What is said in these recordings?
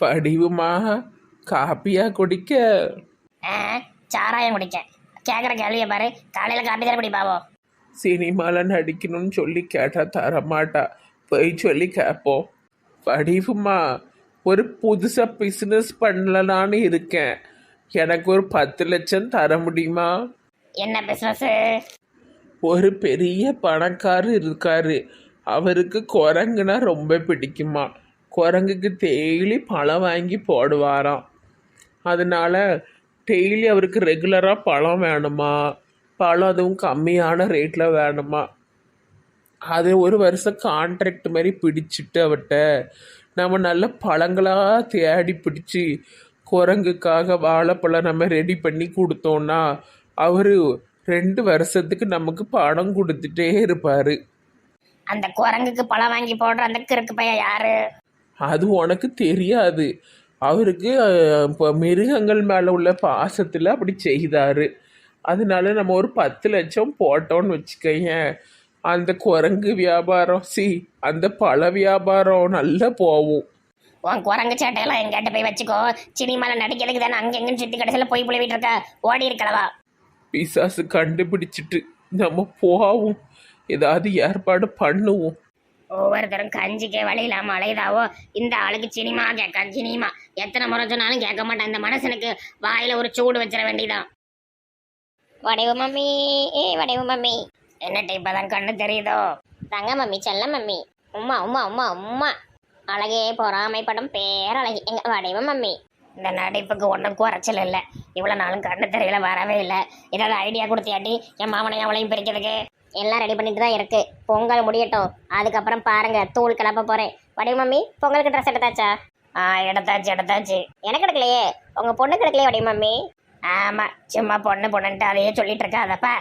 வடிவுமா காப்பியா குடிக்க? ஆ, சாராயம் குடிக்க. கேட்குற கேள்வியை பாரு. காலையில் காப்பி தர குடிப்பாவோ சினிமாவில் நடிக்கணும்னு சொல்லி கேட்டா தரமாட்டா. போய் சொல்லி கேட்போம் வடிவுமா ஒரு புதுசாக பிஸ்னஸ் பண்ணலான்னு இருக்கேன். எனக்கு ஒரு பத்து லட்சம் தர முடியுமா? என்ன பிஸ்னஸ்ஸு ஒரு பெரிய பணக்காரர் இருக்காரு. அவருக்கு குரங்குனா ரொம்ப பிடிக்குமா? குரங்குக்கு டெய்லி பழம் வாங்கி போடுவாராம். அதனால டெய்லி அவருக்கு ரெகுலராக பழம் வேணுமா? பழம் அதுவும் கம்மியான ரேட்டில் வேணுமா? அது ஒரு வருஷம் கான்ட்ராக்ட் மாதிரி பிடிச்சிட்டு அவட்ட நம்ம நல்ல பழங்களாக தேடி பிடிச்சி குரங்குக்காக வாழைப்பழம் நம்ம ரெடி பண்ணி கொடுத்தோன்னா அவர் ரெண்டு வருஷத்துக்கு நமக்கு பணம் கொடுத்துட்டே இருப்பார். அந்த குரங்குக்கு பழம் வாங்கி போடுற அந்த கிறுக்கு பையன் யாரு? அது உனக்கு தெரியாது. அவருக்கு இப்போ மிருகங்கள் மேலே உள்ள பாசத்தில் அப்படி செய்தார். அதனால நம்ம ஒரு பத்து லட்சம் போட்டோம்னு வச்சுக்கயேன் அந்த குரங்கு வியாபாரம் சி அந்த பழ வியாபாரம் நல்லா போகும். உன் குரங்கு சேட்டையெல்லாம் எங்கிட்ட போய் வச்சுக்கோ. சினிமாவில் நடிக்கிறதுக்கு தானே அங்கே எங்கன்னு சுற்றி கடைசியில் போய் புழுவிட்டு இருக்க. ஓடி இருக்கலவா? பிசாசு கண்டுபிடிச்சிட்டு நம்ம போவோம். ஏதாவது ஏற்பாடு பண்ணுவோம். ஒவ்வொருத்தரும் கஞ்சிக்கே வழி இல்லாமல் அலையுதாவோ? இந்த ஆளுக்கு சினிமா கேட்கான் சினிமா. எத்தனை முறை சொன்னாலும் கேட்க மாட்டான். இந்த மனுஷனுக்கு வாயில ஒரு சூடு வச்சிட வேண்டியதான் வடைவு மம்மி ஏ வடைவு மம்மி. என்னட்ட இப்பதான் கண்ணு தெரியுதோ? தங்க மம்மி செல்ல மம்மி. உம்மா உம்மா உம்மா உம்மா. அழகே பொறாமை படம் பேரழகி. எங்க வடைவு மம்மி? இந்த நடிப்புக்கு ஒன்றும் குறைச்சல் இல்லை. இவ்வளோ நாளும் கண்ணு தெரியல வரவே இல்லை. ஏதாவது ஐடியா கொடுத்தியாட்டி என் மாமனையும் அவளையும் பிரிக்கிறதுக்கு? எல்லாம் ரெடி பண்ணிட்டு தான் இருக்கு. பொங்கல் முடியட்டும். அதுக்கப்புறம் பாருங்க தூள் கிளப்ப போறேன். வடிவு மம்மி பொங்கலுக்கு ட்ரெஸ் எடுத்தாச்சா? ஆ எடுத்தாச்சு எடுத்தாச்சு. எனக்கு எடுக்கலையே. உங்க பொண்ணு எடுக்கலையே வடிவு மம்மி. ஆமா சும்மா பொண்ணு பொண்ணுன்ட்டு அதையே சொல்லிட்டு இருக்காதப்பா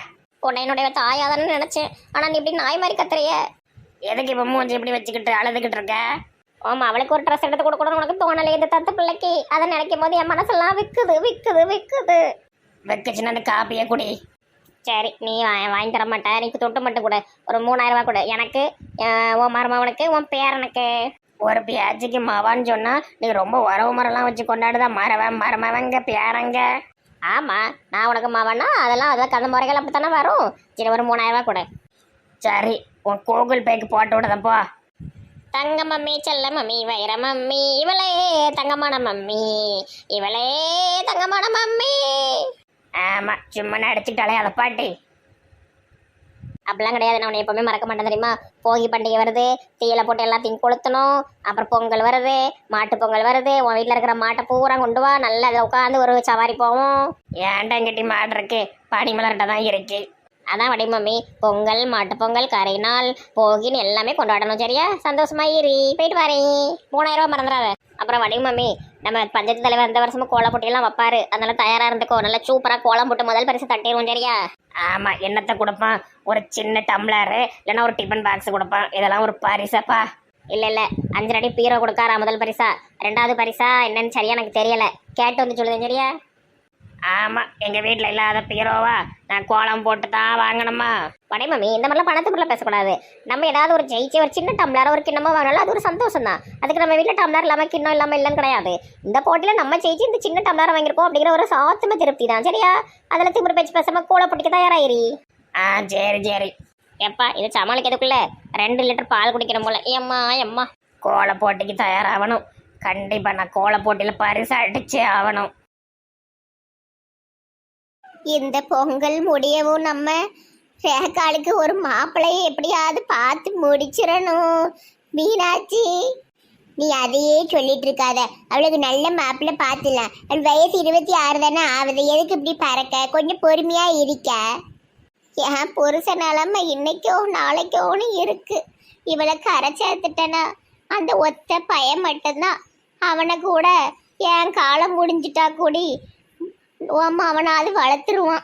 உன்னை என்னுடைய தாயாதான்னு நினைச்சேன். ஆனா நீ இப்படி நாய் மாதிரி கத்துறிய? எதுக்கு இப்ப மூஞ்சி இப்படி வச்சுக்கிட்டு அழுதுகிட்டு இருக்க? ஆமா அவளுக்கு ஒரு ட்ரெஸ் எடுத்து கொடுக்கணும்னு உனக்கு தோணலை இந்த தத்து பிள்ளைக்கு. அதை நினைக்கும் போது என் மனசெல்லாம் விக்குது விக்குது விக்குது. வெக்குச்சுன்னா அந்த காப்பியை குடி. சரி நீ வா- வாங்கி தர மாட்டேன் நீ தொட்டு மட்டும் கூட. ஒரு மூணாயிரம் ரூபாய் கொடு. எனக்கு உன் மருமவனுக்கு உன் பேரனுக்கு. ஒரு பேச்சுக்கு மவான்னு சொன்னா நீ ரொம்ப உறவு முறைலாம் வச்சு கொண்டாடுதான் மரவன் மருமவங்க பேரங்க? ஆமா நான் உனக்கு மவனா அதெல்லாம் அதெல்லாம் கந்த முறைகள் அப்படித்தானே வரும்? சரி ஒரு மூணாயிரம் ரூபாய் கொடு. சரி உன் கூகுள் பேக்கு போட்டு விடுதப்போ தங்க மம்மி செல்ல மம்மி வைர மம்மி இவளே தங்கமான மம்மி இவளே தங்கமான மம்மி. ஆமா சும்மா நடிச்சுட்டாலே அதை அப்படிலாம் கிடையாது. நான் உன்னை எப்பவுமே மறக்க மாட்டேன் தெரியுமா? போகி பண்டிகை வருது தீயில போட்டு எல்லாத்தையும் கொளுத்தணும் அப்புறம் பொங்கல் வருது மாட்டு பொங்கல் வருது உன் வீட்டில் இருக்கிற மாட்டை பூரா கொண்டு வா நல்லா உட்காந்து ஒரு சவாரி போவோம். ஏன்டா எங்கிட்ட மாடு இருக்கு பனி மலர்கிட்ட தான் இருக்கு. அதான் வடி மம்மி பொங்கல் மாட்டுப்பொங்கல் கரை நாள் போகின்னு எல்லாமே கொண்டாடணும் சரியா? சந்தோஷமா ஏறி போயிட்டு வரேன் மூணாயிரம் ரூபா மறந்துடாத. அப்புறம் வடி மம்மி நம்ம பஞ்சாயத்து தலைவர் இந்த வருஷமும் கோலம் போட்டியெல்லாம் வைப்பாரு. அதனால தயாரா இருந்துக்கோ. நல்லா சூப்பரா கோலம் போட்டு முதல் பரிசு தட்டிடுவோம் சரியா? ஆமா என்னத்தை கொடுப்பான்? ஒரு சின்ன டம்ளரு இல்லைன்னா ஒரு டிஃபன் பாக்ஸ் கொடுப்பான். இதெல்லாம் ஒரு பரிசப்பா. இல்ல இல்ல. அஞ்சு அடி பீரோ கொடுக்காரா முதல் பரிசா? ரெண்டாவது பரிசா? என்னன்னு சரியா எனக்கு தெரியல. கேட்டு வந்து சொல்லுதேன் சரியா? ஆமா எங்க வீட்ல இல்லாத பீரோவா? நான் கோலம் போட்டு தான் வாங்கணுமா? படை மம்மி இந்த மாதிரிலாம் பணத்தை பொருளை பேசக்கூடாது. நம்ம ஏதாவது ஒரு ஜெயிச்சு ஒரு சின்ன டம்ளர் ஒரு கிண்ணமா வாங்கினாலும் அது ஒரு சந்தோஷம் தான். அதுக்கு நம்ம வீட்டில் டம்ளர் இல்லாம கிண்ணம் இல்லாம இல்லைன்னு கிடையாது. இந்த போட்டியில நம்ம ஜெயிச்சு இந்த சின்ன டம்ளர் வாங்கியிருக்கோம் அப்படிங்கிற ஒரு சாத்தம திருப்தி தான். சரியா? அதுல திமிரு பேச்சு பேசாம கோல பிடிக்க தயாராயிரி. ஆ சரி சரி. எப்பா இது சமாளிக்கிறதுக்குள்ள ரெண்டு லிட்டர் பால் குடிக்கணும் போல. எம்மா எம்மா கோல போட்டிக்கு தயாராகணும். கண்டிப்பா நான் கோல போட்டியில பரிசு அடிச்சே ஆகணும். இந்த பொங்கல் முடியவும் நம்ம ரேகாலுக்கு ஒரு மாப்பிள்ளையை எப்படியாவது பார்த்து முடிச்சிடணும். மீனாட்சி நீ அதையே சொல்லிட்டு இருக்காத. அவளுக்கு நல்ல மாப்பிள்ளை பார்த்துலாம் அவள் வயசு இருபத்தி ஆறு தானே ஆகுது. எதுக்கு இப்படி பறக்க? கொஞ்சம் பொறுமையா இருக்க. என் புருஷ நிலமை இன்னைக்கோ நாளைக்கோன்னு இருக்கு. இவளை கரை சேர்த்துட்டனா? அந்த ஒத்த பயம் மட்டும்தான். அவனை கூட என் காலம் முடிஞ்சிட்டா கூடி உன் அவனாவது வளர்த்துருவான்.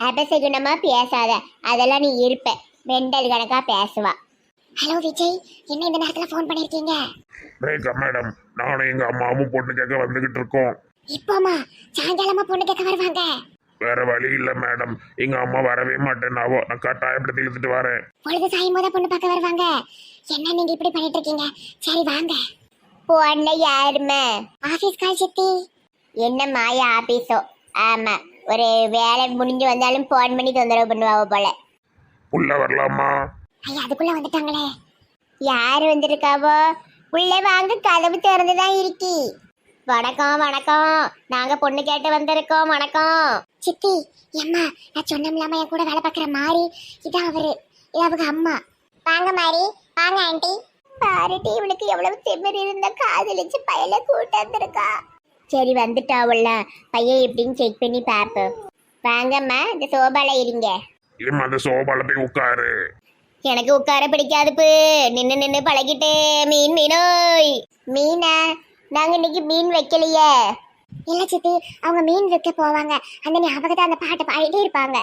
அபசகுணமா பேசாத. அதெல்லாம் நீ இருப்ப. வெண்டல் கணக்கா பேசுவா. ஹலோ விஜய். என்ன இந்த நேரத்துல ஃபோன் பண்ணிருக்கீங்க? ரேகா மேடம். நானும் எங்க அம்மாவும் பொண்ணு கேட்க வந்துகிட்டு இருக்கோம். இப்போமா சாயங்காலமா பொண்ணு கேட்க வருவாங்க? வேற வழி இல்ல மேடம். எங்க அம்மா வரவே மாட்டேன்னாவோ. நான் கட்டாயப்படுத்தி இழுத்துட்டு வரேன். பொழுது சாயும் போத பொண்ணு பார்க்க வருவாங்க. என்ன நீங்க இப்படி பண்ணிட்டு இருக்கீங்க? சரி வாங்க. போன்ல யாருமே? ஆபீஸ் கால் சித்தி. என்ன மாயா ஆபீஸோ ஆமா. ஒரு வேலை முடிஞ்சு வந்தாலும் போன் பண்ணி தொந்தரவு பண்ணுவாவ போல. உள்ள வரலாமா? ஐயா அதுக்குள்ள வந்துட்டாங்களே. யார் வந்திருக்காவோ? உள்ளே வாங்க கதவு திறந்துதான் இருக்கி. வணக்கம் வணக்கம். நாங்க பொண்ணு கேட்டு வந்திருக்கோம் வணக்கம். சித்தி எம்மா நான் சொன்னோம்லாம என் கூட வேலை பார்க்குற மாறி இதான் அவரு. இது அவங்க அம்மா. வாங்க மாறி வாங்க ஆண்டி. பாருட்டி இவளுக்கு எவ்வளவு திமிர் இருந்த காதலிச்சு பையல கூட்டு வந்திருக்கா. சரி வந்துட்டாவுல்ல. பையன் எப்படின்னு செக் பண்ணி பார்ப்போம். வாங்கம்மா இந்த சோபால இருங்க. ஏம்மா அந்த சோபால போய் உட்காரு. எனக்கு உட்கார பிடிக்காதுப்பு நின்னு நின்னு பழகிட்டே மீன் மீனோய். மீனா நாங்க இன்னைக்கு மீன் வைக்கலையே. இல்ல சித்தி அவங்க மீன் வைக்க போவாங்க. அந்த ஞாபகத்தை அந்த பாட்டு பாடிட்டே இருப்பாங்க.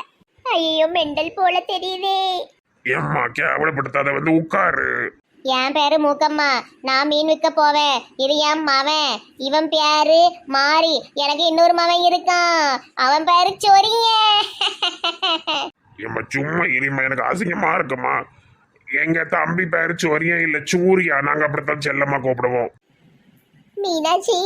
ஐயோ மெண்டல் போல தெரியுதே. ஏம்மா கேவலப்படுத்தாத வந்து உட்காரு. என் பேரு மூக்கம்மா. நான் மீன் விற்க போவேன். இது என் மவன். இவன் பேரு மாறி எனக்கு இன்னொரு மவன் இருக்கான். அவன் பேரு சொரிய ஏம்மா சும்மா இனிமா எனக்கு அசிங்கமா இருக்குமா எங்க தம்பி பேரு சோரியா இல்ல சூரியா? நாங்க அப்படித்தான் செல்லமா கூப்பிடுவோம். மீனாட்சி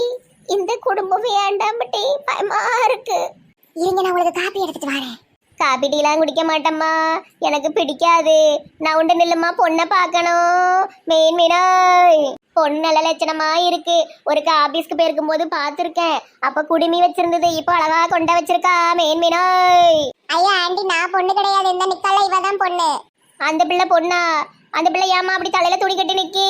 இந்த குடும்பம் வேண்டாமட்டே பயமா இருக்கு. இருங்க நான் உங்களுக்கு காப்பி எடுத்துட்டு வரேன். காப்பி டீலாம் குடிக்க மாட்டேம்மா. எனக்கு பிடிக்காது. நான் உண்டு நில்லுமா பொண்ணை பார்க்கணும். மீன் மீனாய். பொண்ணு நல்ல லட்சணமா இருக்கு. ஒரு ஆபீஸ்க்கு போயிருக்கும் போது பார்த்துருக்கேன். அப்ப குடுமி வச்சிருந்தது. இப்போ அழகா கொண்ட வச்சிருக்கா. மீன் மீனாய். ஐயா ஆண்டி நான் பொண்ணு கிடையாது. இந்த நிக்கல இவ தான் பொண்ணு. அந்த பிள்ளை பொண்ணா? அந்த பிள்ளை ஏமா அப்படி தலையில துணி கட்டி நிக்கி?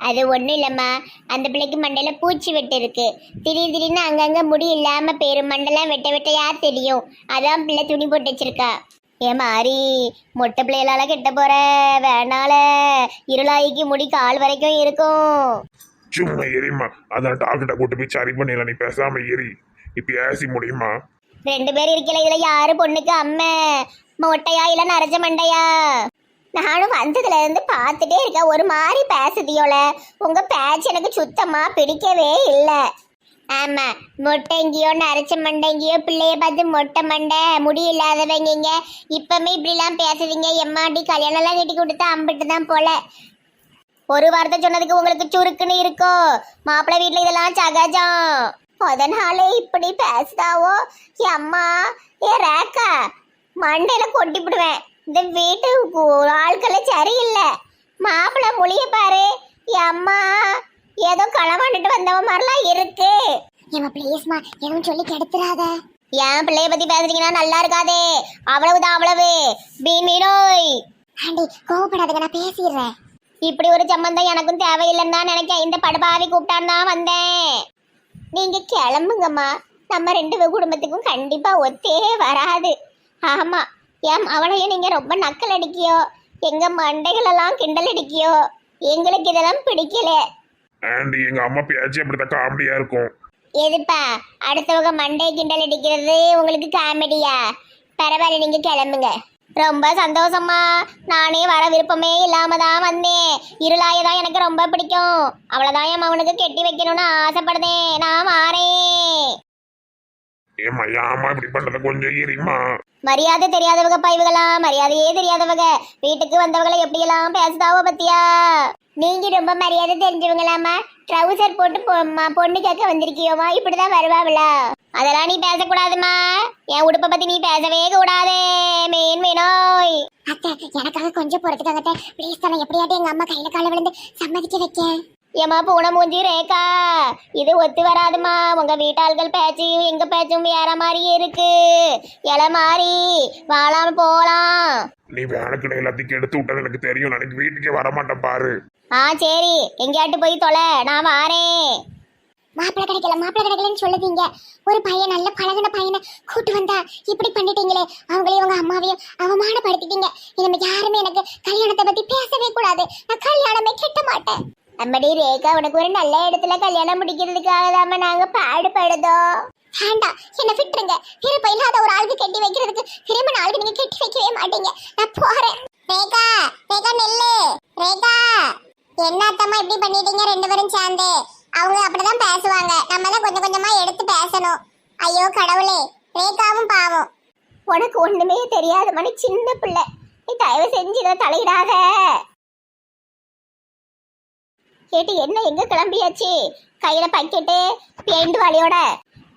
அது ஒன்றும் இல்லைம்மா. அந்த பிள்ளைக்கு மண்டையில் பூச்சி வெட்டு இருக்கு. திடீர் திடீர்னு அங்கங்கே முடி இல்லாமல் பெரும் மண்டெல்லாம் வெட்ட வெட்டையா தெரியும். அதான் பிள்ளை துணி போட்டு வச்சிருக்கா. ஏ மாறி மொட்டை பிள்ளைகளால கெட்ட போற வேணால. இருளாயிக்கு முடி கால் வரைக்கும் இருக்கும். சும்மா எரிமா அதான் டாக்டர்கிட்ட கூட்டு போய் சரி பண்ணிடலாம். நீ பேசாம எரி. இப்ப ஏசி முடியுமா? ரெண்டு பேர் இருக்கல இதுல யாரு பொண்ணுக்கு அம்மை? மொட்டையா இல்ல நரைச்ச மண்டையா? நானும் வந்ததுல இருந்து பார்த்துட்டே இருக்கேன். ஒரு மாதிரி பேசுதியோல உங்க பேச்சு எனக்கு சுத்தமா பிடிக்கவே இல்லை. ஆமா மொட்டைங்கியோ நரைச்ச மண்டைங்கியோ பிள்ளைய பார்த்து மொட்டை மண்டை முடி இல்லாதவங்க இப்பவுமே இப்படிலாம் பேசுதீங்க. எம்மாடி கல்யாணம் எல்லாம் கட்டி கொடுத்தா அம்பிட்டு தான் போல. ஒரு வார்த்தை சொன்னதுக்கு உங்களுக்கு சுருக்குன்னு இருக்கோ? மாப்பிள்ளை வீட்டுல இதெல்லாம் சகஜம். அதனாலே இப்படி பேசுதாவோ? என் அம்மா ஏ ரேக்கா மண்டையில கொட்டி விடுவேன் இந்த வீட்டு கு- ஆட்களே சரியில்லை. மாப்பிள்ளை மொழிய பாரு. அம்மா ஏதோ களவாண்டுட்டு வந்தவ மாதிரிலாம் இருக்கு. ஏமா ப்ளீஸ்மா எதுவும் சொல்லி கெடுத்துறாத. என் பிள்ளைய பத்தி பேசுறீங்கன்னா நல்லா இருக்காதே. அவ்வளவுதான் அவ்வளவு. பீன் மீனோய் ஆண்டி கோவப்படாதுங்க நான் பேசிடுறேன். இப்படி ஒரு சம்பந்தம் எனக்கும் தேவையில்லைன்னு தான் நினைச்சேன் இந்த படுபாவி கூப்பிட்டான்னு தான் வந்தேன். நீங்க கிளம்புங்கம்மா. நம்ம ரெண்டு குடும்பத்துக்கும் கண்டிப்பா ஒத்தே வராது. ஆமா ஏன் அவளையும் நீங்க ரொம்ப நக்கல் அடிக்கியோ? எங்க மண்டைகள் எல்லாம் கிண்டல் அடிக்கியோ? எங்களுக்கு இதெல்லாம் பிடிக்கல. அண்ட் எங்க அம்மா பேச்சு அப்படித்தான் காமெடியா இருக்கும். எதுப்பா? அடுத்தவங்க மண்டை கிண்டல் அடிக்கிறது உங்களுக்கு காமெடியா? பரவாயில்ல நீங்க கிளம்புங்க. ரொம்ப சந்தோஷமா நானே வர விருப்பமே இல்லாம தான் வந்தேன். இருளாய தான் எனக்கு ரொம்ப பிடிக்கும். அவ்வளவுதான் என் மகனுக்கு கெட்டி வைக்கணும்னு ஆசைப்படுதேன். நான் வாரேன் ஏம்மா இப்படி பண்றத கொஞ்சம் எரிமா மரியாதை தெரியாதவங்க பைவுகளா மரியாதையே தெரியாதவங்க. வீட்டுக்கு வந்தவங்களை எப்படியெல்லாம் பேசுதாவோ பத்தியா? நீங்க ரொம்ப மரியாதை தெரிஞ்சவங்களாமா ட்ரௌசர் போட்டு பொண்ணு கேட்க வந்திருக்கியோமா இப்படிதான் வருவாங்களா அதெல்லாம் நீ பேசக்கூடாதுமா என் உடுப்பை பத்தி நீ பேசவே கூடாது. மீன் மீனோய் அத்தை எனக்காக கொஞ்சம் பொறுத்துக்காங்க ப்ளீஸ் தானே எப்படியாட்டும் எங்க அம்மா கையில கால விழுந்து சம்மதிக்க வைக்க. ஏமா பூனை மூஞ்சி ரேக்கா இது ஒத்து வராதுமா உங்க வீட்டாள்கள் பேச்சும் எங்க பேச்சும் வேற மாதிரி இருக்கு. இலை மாறி வாழாம போலாம். நீ வேலைக்கிட எல்லாத்தையும் கெடுத்து விட்டது எனக்கு தெரியும். நான் இன்னைக்கு வீட்டுக்கே வரமாட்டேன் பாரு. ஆ சரி. எங்கேயாட்டு போய் தொலை. நான் வாரேன். மாப்பிள்ளை கிடைக்கல மாப்பிள்ளை கிடைக்கலன்னு சொல்லுதீங்க. ஒரு பையன் நல்ல பழகின பையனை கூட்டு வந்தா இப்படி பண்ணிட்டீங்களே. அவங்களையும் உங்க அம்மாவையும் அவமானப்படுத்திட்டீங்க. இனிமே யாருமே எனக்கு கல்யாணத்தை பத்தி பேசவே கூடாது. நான் கல்யாணமே கெட்ட மாட்டேன். அம்மடி ரேகா உனக்கு ஒரு நல்ல இடத்துல கல்யாணம் முடிக்கிறதுக்காக தாம நாங்க பாடுபடுதோம். வேண்டாம் என்ன விட்டுருங்க. விருப்பம் இல்லாத ஒரு ஆளுக்கு கட்டி வைக்கிறதுக்கு திரும்ப ஆளுக்கு நீங்க கட்டி வைக்கவே மாட்டீங்க. நான் போறேன். ரேகா ரேகா நெல்லு. ரேகா. என்ன அத்தம்மா இப்படி பண்ணிட்டீங்க? ரெண்டு பேரும் சேர்ந்து. அவங்க அப்படிதான் பேசுவாங்க. நம்ம தான் கொஞ்சம் கொஞ்சமா எடுத்து பேசணும். ஐயோ கடவுளே. ரேகாவும் பாவம். உனக்கு ஒண்ணுமே தெரியாத மணி சின்ன பிள்ளை. நீ தயவு செஞ்சு இதை தலையிடாத. கேட்டு என்ன எங்க கிளம்பியாச்சு? கையில பக்கெட்டு பெயிண்ட் வாளியோட.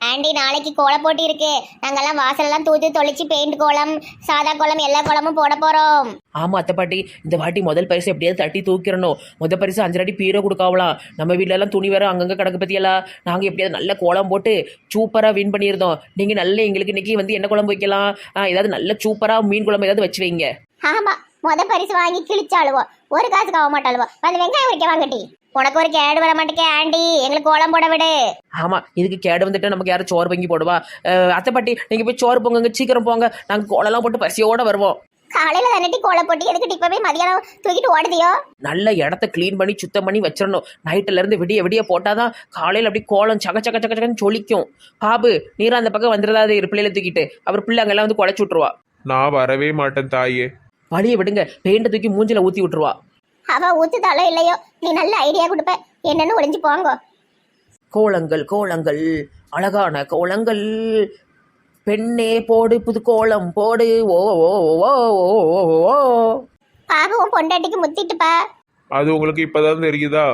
ஆண்டி நாளைக்கு கோல போட்டி இருக்கு. நாங்கெல்லாம் வாசலெல்லாம் தூத்து தொளிச்சு பெயிண்ட் கோலம் சாதா கோலம் எல்லா கோலமும் போட போறோம். ஆமா அத்தை பாட்டி இந்த வாட்டி முதல் பரிசு எப்படியாவது தட்டி தூக்கிடணும். முதல் பரிசு அஞ்சு அடி பீரோ கொடுக்காவலாம் நம்ம வீட்ல எல்லாம் துணி வேற அங்கங்க கிடக்கு பத்தியெல்லாம் நாங்க எப்படியாவது நல்ல கோலம் போட்டு சூப்பரா வின் பண்ணியிருந்தோம். நீங்க நல்ல எங்களுக்கு இன்னைக்கு வந்து என்ன குழம்பு வைக்கலாம்? ஆ, ஏதாவது நல்ல சூப்பரா மீன் குழம்பு ஏதாவது வச்சு வைங்க. ஆமா முத பரிசு வாங்கி கிழிச்சாளுவோம் ஒரு காசுக்கு ஆக மாட்டாளுவோம் வந்து வெங்காயம் வைக்க வாங்கட்டி உனக்கு ஒரு கேடு வர மாட்டேக்கே ஆண்டி. எங்களுக்கு கோலம் போட விடு. ஆமா இதுக்கு கேடு வந்துட்டு நமக்கு யாரும் சோறு பொங்கி போடுவா. அஹ், அத்தை பாட்டி நீங்க போய் சோறு பொங்குங்க சீக்கிரம் போங்க. நாங்க கோலம்லாம் போட்டு பசியோட வருவோம். காலையில தானட்டி கோலம் போட்டு எதுக்கு இப்பவே மதியானம் தூக்கிட்டு ஓடுதியோ? நல்ல இடத்த க்ளீன் பண்ணி சுத்தம் பண்ணி வச்சிடணும். நைட்டுல இருந்து விடிய விடிய போட்டாதான் காலையில அப்படி கோலம் சக சக சக சகன்னு சொலிக்கும் பாபு நீரா அந்த பக்கம் வந்துடாது இரு பிள்ளையில தூக்கிட்டு. அவர் பிள்ளை அங்கெல்லாம் வந்து குழைச்சு விட்டுருவா. நான் வரவே மாட்டேன் தாயே. வழியை விடுங்க. பெயிண்ட தூக்கி மூஞ்சில ஊத்தி விட்டுருவா. அவ ஊத்துதாளோ இல்லையோ நீ நல்ல ஐடியா கொடுப்ப. என்னன்னு ஒளிஞ்சு போங்க. கோலங்கள் கோலங்கள் அழகான கோலங்கள். பெண்ணே போடு புது கோலம் போடு ஓ ஓ ஓ ஓ ஓ ஓ. பாபு உன் பொண்டாட்டிக்கு முத்திட்டுப்பா. அது உங்களுக்கு இப்பதான் தெரியுதா?